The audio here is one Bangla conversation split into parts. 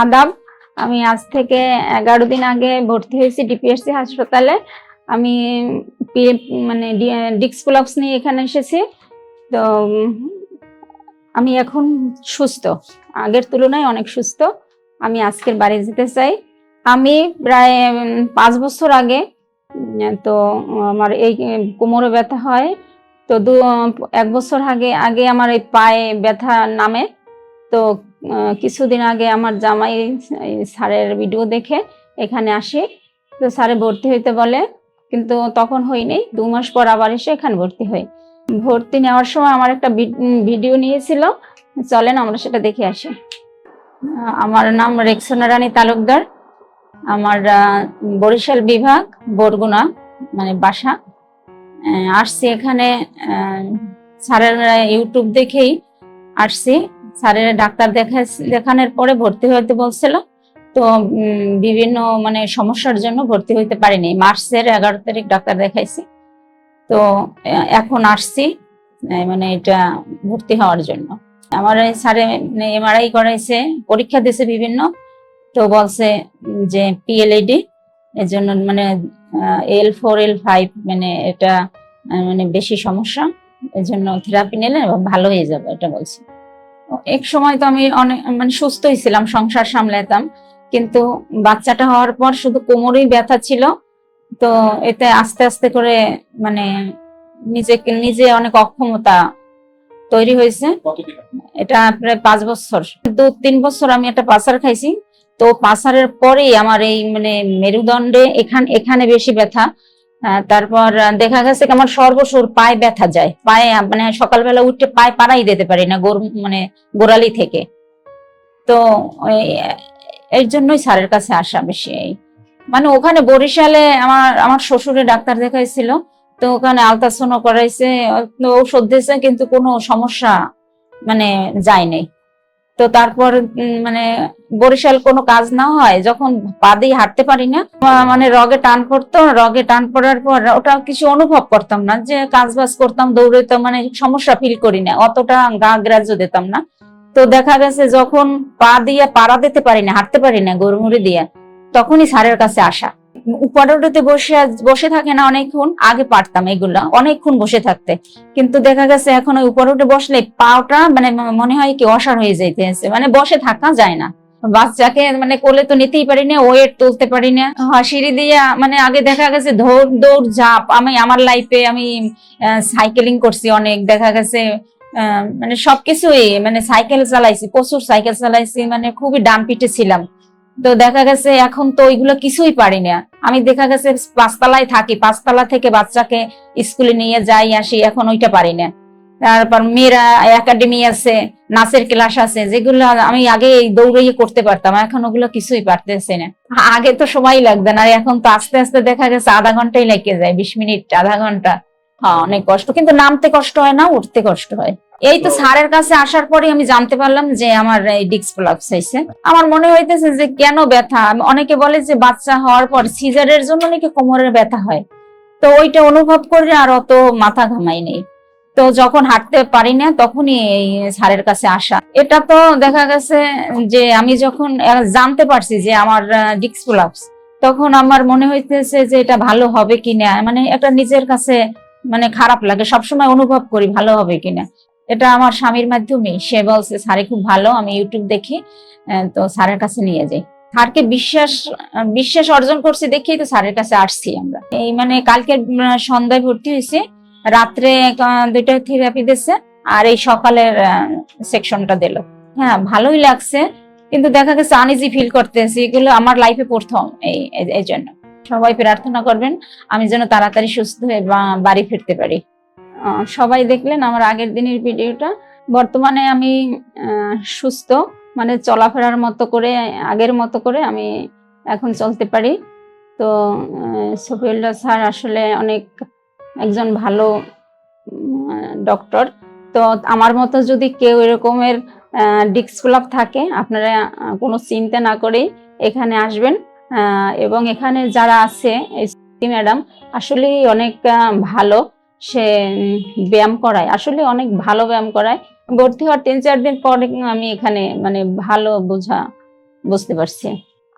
আদাব। আমি আজ থেকে এগারো দিন আগে ভর্তি হয়েছি ডিপিএসসি হাসপাতালে। আমি মানে ডিক্সপোলাপস নিয়ে এখানে এসেছি। তো, আমি এখন সুস্থ। আগের তুলনায় অনেক সুস্থ। আমি আজকের বাড়ি যেতে চাই। আমি প্রায় পাঁচ বছর আগে তো আমার এই কোমরে ব্যথা হয়। তো দু, এক বছর আগে আগে আমার এই পায়ে ব্যথা নামে। তো কিছুদিন আগে আমার জামাই স্যারের ভিডিও দেখে এখানে আসি। তো স্যারে ভর্তি হইতে বলে, কিন্তু তখন হইনি দু মাস পর আবার এসে এখানে ভর্তি হই। ভর্তি নেওয়ার সময় আমার একটা ভিডিও নিয়েছিল। চলেন আমরা সেটা দেখে আসি। আমার নাম রেক্সোনা রানী তালুকদার। আমার বরিশাল বিভাগ, বরগুনা মানে বাসা। আসছি এখানে স্যারের ইউটিউব দেখেই আসছি। স্যারের ডাক্তার দেখা দেখানোর পরে ভর্তি হতে বলছিল। তো বিভিন্ন মানে সমস্যার জন্য ভর্তি হইতে পারিনি। মার্চের এগারো তারিখ ডাক্তার দেখাইছি। তো, এখন আসছি মানে এটা ভর্তি হওয়ার জন্য। আমার স্যারে এমআরআই করাইছে, পরীক্ষা দিয়েছে বিভিন্ন। তো বলছে যে পিএলএডি এর জন্য মানে এল ফোর এল ফাইভ মানে এটা মানে বেশি সমস্যা। এর জন্য থেরাপি নিলে ভালো হয়ে যাবে, এটা বলছে। এক সময় তো আমি অনেক মানে সুস্থই ছিলাম সংসার সামলাতাম কিন্তু বাচ্চাটা হওয়ার পর শুধু কোমরেই ব্যথা ছিল। তো এতে আস্তে আস্তে করে মানে নিজেকে নিজে অনেক অক্ষমতা তৈরি হয়েছে। এটা প্রায় পাঁচ বছর। দু তিন বছর আমি একটা পাসার খাইছি। তো পাসারের পরেই আমার এই মানে মেরুদণ্ডে এখান এখানে বেশি ব্যথা। তারপর দেখা গেছে আমার সর্বসুর পায়ে ব্যথা যায়। পায়ে মানে সকালবেলা উঠে পায়ে পাড়াই দিতে পারি না, গোর মানে গোড়ালি থেকে। তো এর জন্যই স্যারের কাছে আসা বেশি এই। মানে ওখানে বরিশালে আমার আমার শ্বশুরে ডাক্তার দেখাইছিল, তো ওখানে আলট্রাসাউন্ড করাইছে, তো ঔষধ দিয়েছে, কিন্তু কোনো সমস্যা মানে যায়নি তো তারপর মানে বরিশাল কোনো কাজ না হয়, যখন পা দিয়ে হাঁটতে পারি না মানে রগে টান পড়তো, রগে টান পড়ার পর ওটা কিছু অনুভব করতাম না, যে কাজ বাজ করতাম, দৌড়াইতাম মানে সমস্যা ফিল করি না, অতটা গা গ্রাহ্য দিতাম না। তো দেখা গেছে যখন পা দিয়ে পাড়া দিতে পারি না, হাঁটতে পারি না, গরুমুড়ি দিয়ে, তখনই স্যারের কাছে আসা। উপরে বসে বসে থাকে না অনেকক্ষণ, আগে পারতাম এগুলা, অনেকক্ষণ বসে থাকতে। কিন্তু দেখা গেছে এখন ওই উপরে উঠে বসলে পাওটা মানে মনে হয় কি অসার হয়ে যাইতেছে মানে বসে থাকা যায় না। বাচ্চাকে মানে কোলে তো নিতেই পারি না, ওয়েট তুলতে পারি না। সিঁড়ি দিয়ে মানে আগে দেখা গেছে দৌড় দৌড়, ঝাঁপ, আমি আমার লাইফে আমি সাইকেলিং করছি অনেক, দেখা গেছে মানে সবকিছুই মানে সাইকেল চালাইছি, প্রচুর সাইকেল চালাইছি মানে খুবই ডান পিঠে ছিলাম। তো দেখা গেছে এখন তো ওইগুলো কিছুই পারি না। আমি দেখা গেছে পাঁচতলায় থাকি, পাঁচতলা থেকে বাচ্চাকে স্কুলে নিয়ে যাই, আসি, এখন ওইটা পারি না। তারপর মেয়েরা একাডেমি আছে, নাচের ক্লাস আছে, যেগুলো আমি আগে দৌড়িয়ে করতে পারতাম, এখন ওগুলো কিছুই পারতেছি না। আগে তো সময় লাগবে না, আর এখন তো আস্তে আস্তে দেখা গেছে আধা ঘন্টাই লেগে যায়, বিশ মিনিট, আধা ঘণ্টা। হ্যাঁ অনেক কষ্ট, কিন্তু নামতে কষ্ট হয় না, উঠতে কষ্ট হয়। এই তো স্যারের কাছে আসার পরে আমি জানতে পারলাম যে আমার এই ডিক্স প্রলাপস হয়েছে। আমার মনে হইতেছে যে কেন ব্যথা? অনেকে বলে যে বাচ্চা হওয়ার পর সিজারের জন্য নাকি কোমরের ব্যথা হয়। তো ওইটা অনুভব করে আর অত মাথা ঘামাই নেই। তো যখন হাঁটতে পারি না তখনই এই স্যারের কাছে আসা। এটা তো দেখা গেছে যে আমি যখন জানতে পারছি যে আমার ডিক্স প্রলাপস তখন আমার মনে হইতেছে যে এটা ভালো হবে কিনা। মানে একটা নিজের কাছে মানে খারাপ লাগে সবসময় অনুভব করি ভালো হবে কিনা। এটা আমার স্বামীর মাধ্যমে। সে বলছে, স্যারে খুব ভালো, আমি ইউটিউব দেখি তো স্যারের কাছে নিয়ে যাই। স্যারকে বিশ্বাস বিশ্বাস অর্জন করছি দেখেই তো স্যারের কাছে আসছি আমরা। এই মানে কালকে সন্ধ্যায় ভর্তি হয়েছে। রাত্রে দুইটা থেরাপি দিচ্ছে আর এই সকালের সেকশনটা দিল। হ্যাঁ ভালোই লাগছে, কিন্তু দেখা গেছে আনইজি ফিল করতেছি। এগুলো আমার লাইফে প্রথম এই, এই- জন্য। সবাই প্রার্থনা করবেন, আমি যেন তাড়াতাড়ি সুস্থ হয়ে বাড়ি ফিরতে পারি। সবাই দেখলেন আমার আগের দিনের ভিডিওটা। বর্তমানে আমি সুস্থ মানে চলাফেরার মতো করে, আগের মতো করে আমি এখন চলতে পারি। তো সফিউল্লাহ স্যার আসলে অনেক একজন ভালো ডক্টর তো আমার মতো যদি কেউ এরকমের ডিস্কলাপ থাকে, আপনারা কোনো চিন্তা না করেই এখানে আসবেন। এবং এখানে যারা আছে ম্যাডাম, আসলেই অনেক ভালো। সে ব্যায়াম করায়। আসলে অনেক ভালো ব্যায়াম করায়। ভর্তি হওয়ার তিন চার দিন পরে আমি এখানে মানে ভালো বোঝা, বুঝতে পারছি।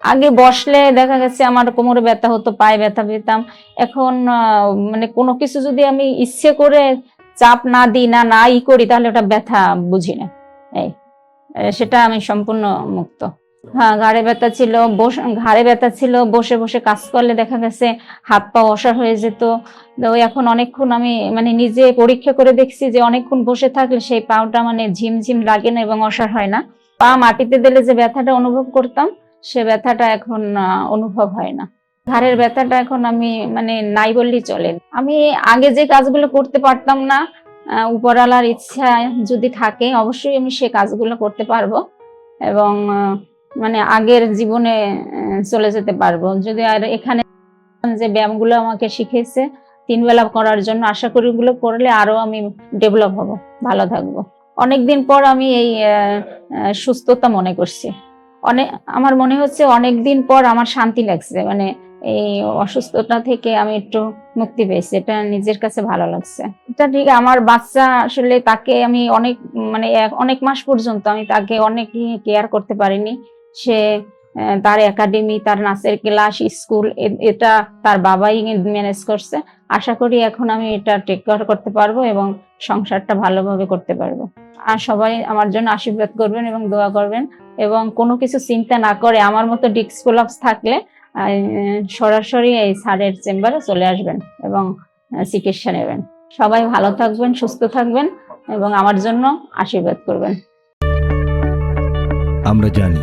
আগে বসলে দেখা গেছে আমার কোমরে ব্যথা হতো, পায়ে ব্যথা পেতাম। এখন মানে কোনো কিছু যদি আমি ইচ্ছে করে চাপ না দিই, না না ই করি, তাহলে ওটা ব্যথা বুঝি না। এই সেটা আমি সম্পূর্ণ মুক্ত। হ্যাঁ ঘাড়ে ব্যথা ছিল বস ঘাড়ে ব্যথা ছিল বসে বসে কাজ করলে দেখা গেছে হাত পা অসার হয়ে যেত। তো এখন অনেকক্ষণ আমি মানে নিজে পরীক্ষা করে দেখছি যে অনেকক্ষণ বসে থাকলে সেই পাওটা মানে ঝিমঝিম লাগে না এবং অসার হয় না। পা মাটিতে দিলে যে ব্যথাটা অনুভব করতাম সে ব্যথাটা এখন অনুভব হয় না। ঘাড়ের ব্যথাটা এখন আমি মানে নাই বললেই চলে। আমি আগে যে কাজগুলো করতে পারতাম না আহ, উপরওয়ালার ইচ্ছা যদি থাকে অবশ্যই আমি সে কাজগুলো করতে পারব। এবং মানে আগের জীবনে চলে যেতে পারব। যদি আর এখানে যে ব্যায়ামগুলো আমাকে শিখেছে, তিন বেলা করার জন্য আশা করি ওগুলো করলে আরও আমি ডেভেলপ হব, ভালো থাকব। অনেকদিন পর আমি এই সুস্থতা মনে করছি। অনেক আমার মনে হচ্ছে অনেক দিন পর আমার শান্তি লাগছে। মানে এই অসুস্থতা থেকে আমি একটু মুক্তি পেয়েছি। এটা নিজের কাছে ভালো লাগছে। এটা ঠিক, আমার বাচ্চা আসলে তাকে আমি অনেক মানে অনেক মাস পর্যন্ত আমি তাকে অনেক কেয়ার করতে পারিনি। সে তার একাডেমি তার নাচের ক্লাস স্কুল এটা তার বাবাই ম্যানেজ করছে। আশা করি এখন আমি এটা টেক কেয়ার করতে পারব এবং সংসারটা ভালোভাবে করতে পারব। আর সবাই আমার জন্য আশীর্বাদ করবেন এবং দোয়া করবেন এবং কোনো কিছু চিন্তা না করে আমার মতো ডিস্ক কোলাপস থাকলে সরাসরি এই স্যারের চেম্বারে চলে আসবেন এবং চিকিৎসা নেবেন। সবাই ভালো থাকবেন, সুস্থ থাকবেন এবং আমার জন্য আশীর্বাদ করবেন। আমরা জানি